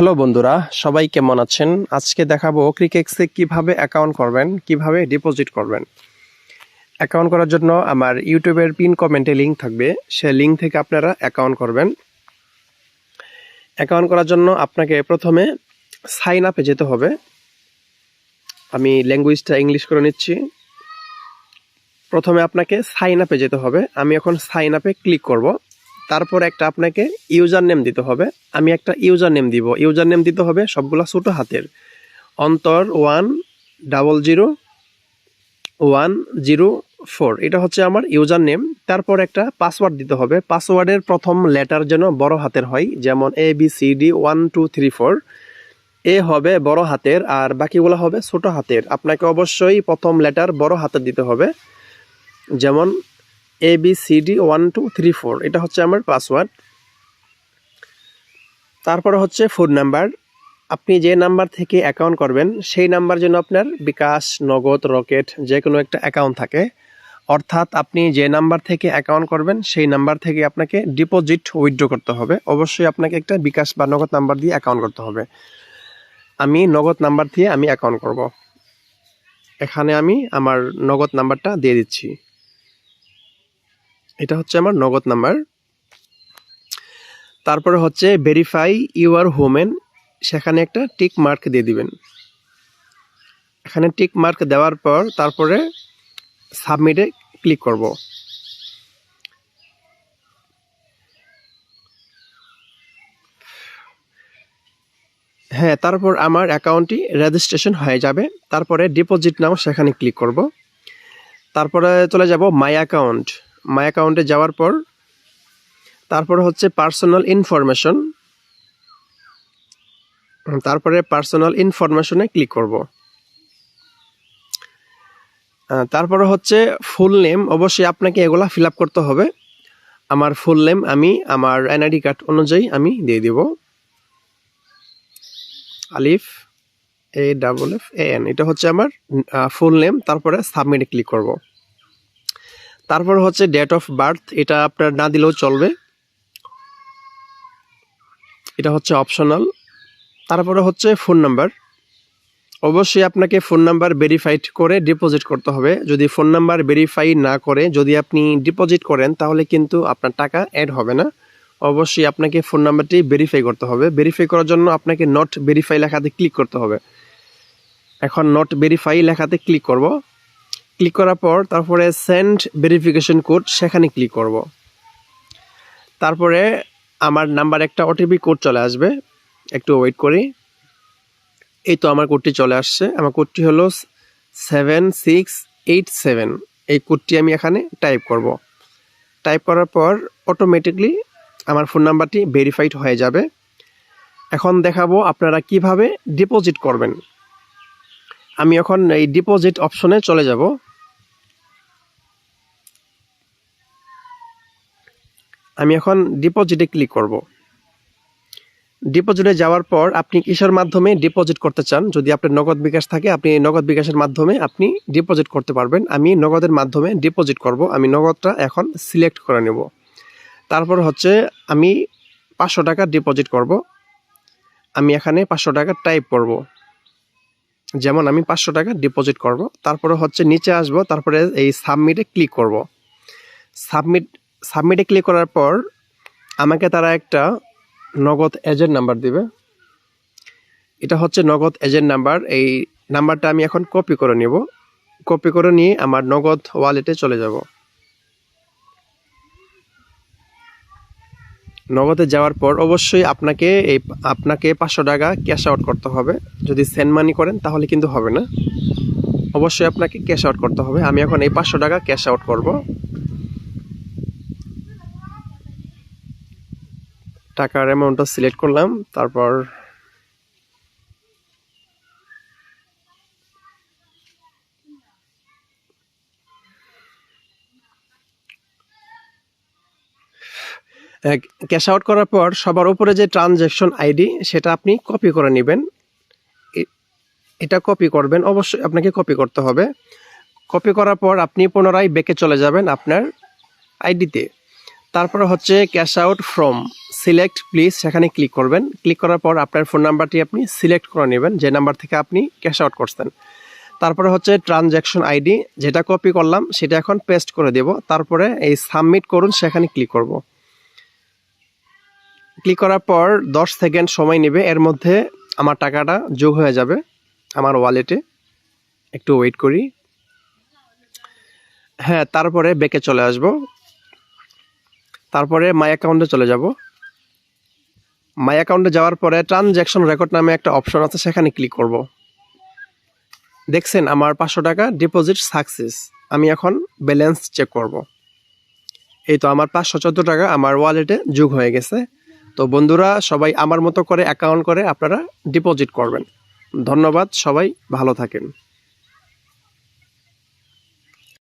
Hello বন্ধুরা, সবাই কেমন আছেন? আজকে দেখাবো ক্রিকেক্সে কীভাবে অ্যাকাউন্ট করবেন, কীভাবে ডিপোজিট করবেন। অ্যাকাউন্ট করার জন্য আমার ইউটিউবের পিন কমেন্টে লিঙ্ক থাকবে, সে লিঙ্ক থেকে আপনারা অ্যাকাউন্ট করবেন। অ্যাকাউন্ট করার জন্য আপনাকে প্রথমে সাইন আপে যেতে হবে। আমি ল্যাঙ্গুয়েজটা ইংলিশ করে নিচ্ছি। প্রথমে আপনাকে সাইন আপে যেতে হবে। আমি এখন সাইন আপে ক্লিক করব। তারপর একটা আপনাকে ইউজার নেম দিতে হবে। আমি একটা ইউজার নেম দিব। ইউজার নেম দিতে হবে সবগুলা ছোটো হাতের। অন্তর one double zero one zero four. এটা হচ্ছে আমার ইউজার নেম তারপর একটা পাসওয়ার্ড দিতে হবে। পাসওয়ার্ডের প্রথম লেটার যেন বড় হাতের হয়, যেমন A B C D one two three four A হবে বড় হাতের আর বাকিগুলো হবে ছোট হাতের। আপনাকে অবশ্যই প্রথম লেটার বড় হাতের দিতে হবে। যেমন A B C D one two three four এটা হচ্ছে আমার পাসওয়ার্ড তারপরে হচ্ছে ফোন নাম্বার আপনি যে নাম্বার থেকে অ্যাকাউন্ট করবেন, সেই নাম্বার যেন আপনার বিকাশ, নগদ, রকেট যে কোনো একটা অ্যাকাউন্ট থাকে। অর্থাৎ আপনি যে নাম্বার থেকে অ্যাকাউন্ট করবেন, সেই নাম্বার থেকে আপনাকে ডিপোজিট উইথড্র করতে হবে। অবশ্যই আপনাকে একটা বিকাশ বা নগদ নাম্বার দিয়ে অ্যাকাউন্ট করতে হবে। আমি নগদ নাম্বার দিয়ে আমি অ্যাকাউন্ট করব। এখানে আমি আমার নগদ নাম্বারটা দিয়ে দিচ্ছি। এটা হচ্ছে আমার নগদ নাম্বার। তারপরে হচ্ছে ভেরিফাই ইউর হোমেন সেখানে একটা টিক মার্ক দিয়ে দিবেন। এখানে টিক মার্ক দেওয়ার পর তারপরে সাবমিটে ক্লিক করব। হ্যাঁ তারপর আমার অ্যাকাউন্টটি রেজিস্ট্রেশন হয়ে যাবে। তারপরে ডিপোজিট নাও সেখানে ক্লিক করব। তারপরে চলে যাব মাই অ্যাকাউন্ট মাই অ্যাকাউন্টে যাওয়ার পর, তারপর হচ্ছে পার্সোনাল ইনফরমেশন তারপরে পার্সোনাল ইনফরমেশনে ক্লিক করব। তারপরে হচ্ছে ফুল নেম অবশ্যই আপনাকে এগুলা ফিল করতে হবে। আমার ফুল নেম আমি, আমার এনআইডি কার্ড অনুযায়ী আমি দিয়ে দিব। Alif A double F A N এটা হচ্ছে আমার ফুল নেম তারপরে সাবমিটে ক্লিক করব। তারপর হচ্ছে ডেট অফ বার্থ এটা আপনার না দিলেও চলবে। এটা হচ্ছে অপশনাল তারপরে হচ্ছে ফোন নাম্বার অবশ্যই আপনাকে ফোন নাম্বার ভেরিফাইড করে ডিপোজিট করতে হবে। যদি ফোন নাম্বার ভেরিফাই না করে, যদি আপনি ডিপোজিট করেন, তাহলে কিন্তু আপনার টাকা অ্যাড হবে না। অবশ্যই আপনাকে ফোন নাম্বারটি ভেরিফাই করতে হবে। ভেরিফাই করার জন্য আপনাকে নট ভেরিফাই লেখাতে ক্লিক করতে হবে। এখন নট ভেরিফাই লেখাতে ক্লিক করব। ক্লিক করার পর তারপরে সেন্ড ভেরিফিকেশন কোড সেখানে ক্লিক করব। তারপরে আমার নাম্বার একটা ওটিপি কোড চলে আসবে। একটু ওয়েট করি। এই তো আমার কোডটি চলে আসছে। আমার কোডটি হলো সেভেন সিক্স এইট সেভেন এই কোডটি আমি এখানে টাইপ করব। টাইপ করার পর অটোমেটিকলি আমার ফোন নাম্বারটি ভেরিফাইড হয়ে যাবে। এখন দেখাবো আপনারা কীভাবে ডিপোজিট করবেন। আমি এখন এই ডিপোজিট অপশনে চলে যাব। আমি এখন ডিপোজিটে ক্লিক করব। ডিপোজিটে যাওয়ার পর আপনি কিসের মাধ্যমে ডিপোজিট করতে চান? যদি আপনার নগদ বিকাশ থাকে, আপনি নগদ বিকাশের মাধ্যমে আপনি ডিপোজিট করতে পারবেন। আমি নগদের মাধ্যমে ডিপোজিট করব। আমি নগদটা এখন সিলেক্ট করে নেব। তারপর হচ্ছে আমি পাঁচশো টাকা ডিপোজিট করব। আমি এখানে পাঁচশো টাকা টাইপ করব। যেমন আমি পাঁচশো টাকা ডিপোজিট করব। তারপরে হচ্ছে নিচে আসব। তারপরে এই সাবমিটে ক্লিক করব। সাবমিট সাবমিটে ক্লিক করার পর আমাকে তারা একটা নগদ এজেন্ট নাম্বার দিবে। এটা হচ্ছে নগদ এজেন্ট নাম্বার এই নাম্বারটা আমি এখন কপি করে নিব। কপি করে নিয়ে আমার নগদ ওয়ালেটে চলে যাব। নগদে যাওয়ার পর অবশ্যই আপনাকে এই, আপনাকে পাঁচশো টাকা ক্যাশ আউট করতে হবে। যদি সেন্ড মানি করেন তাহলে কিন্তু হবে না। অবশ্যই আপনাকে ক্যাশ আউট করতে হবে। আমি এখন এই পাঁচশো টাকা ক্যাশ আউট করব। টাকার অ্যামাউন্টটা সিলেক্ট করলাম, তারপর ক্যাশ আউট করার পর সবার উপরে যে ট্রানজ্যাকশন আইডি সেটা আপনি কপি করে নেবেন। এটা কপি করবেন, অবশ্যই আপনাকে কপি করতে হবে। কপি করার পর আপনি পুনরায় ব্যাকে চলে যাবেন আপনার আইডিতে তারপরে হচ্ছে cash out from select please সেখানে ক্লিক করবেন। ক্লিক করার পর আপনার ফোন নাম্বারটি আপনি সিলেক্ট করে নেবেন, যে নাম্বার থেকে আপনি ক্যাশ আউট করছেন। তারপরে হচ্ছে ট্রানজ্যাকশন আইডি যেটা কপি করলাম, সেটা এখন পেস্ট করে দেব। তারপরে এই সাবমিট করুন, সেখানে ক্লিক করব। ক্লিক করার পর দশ সেকেন্ড সময় নেবে, এর মধ্যে আমার টাকাটা যোগ হয়ে যাবে আমার ওয়ালেটে একটু ওয়েট করি। হ্যাঁ তারপরে ব্যাকে চলে আসব। তারপরে মাই অ্যাকাউন্টে চলে যাব। মাই অ্যাকাউন্টে যাওয়ার পরে ট্রানজ্যাকশন রেকর্ড নামে একটা অপশন আছে, সেখানে ক্লিক করব। দেখছেন আমার পাঁচশো টাকা ডিপোজিট সাকসেস আমি এখন ব্যালেন্স চেক করব। এই তো আমার পাঁচশো চোদ্দ টাকা আমার ওয়ালেটে যোগ হয়ে গেছে। তো বন্ধুরা, সবাই আমার মতো করে অ্যাকাউন্ট করে আপনারা ডিপোজিট করবেন। ধন্যবাদ, সবাই ভালো থাকেন।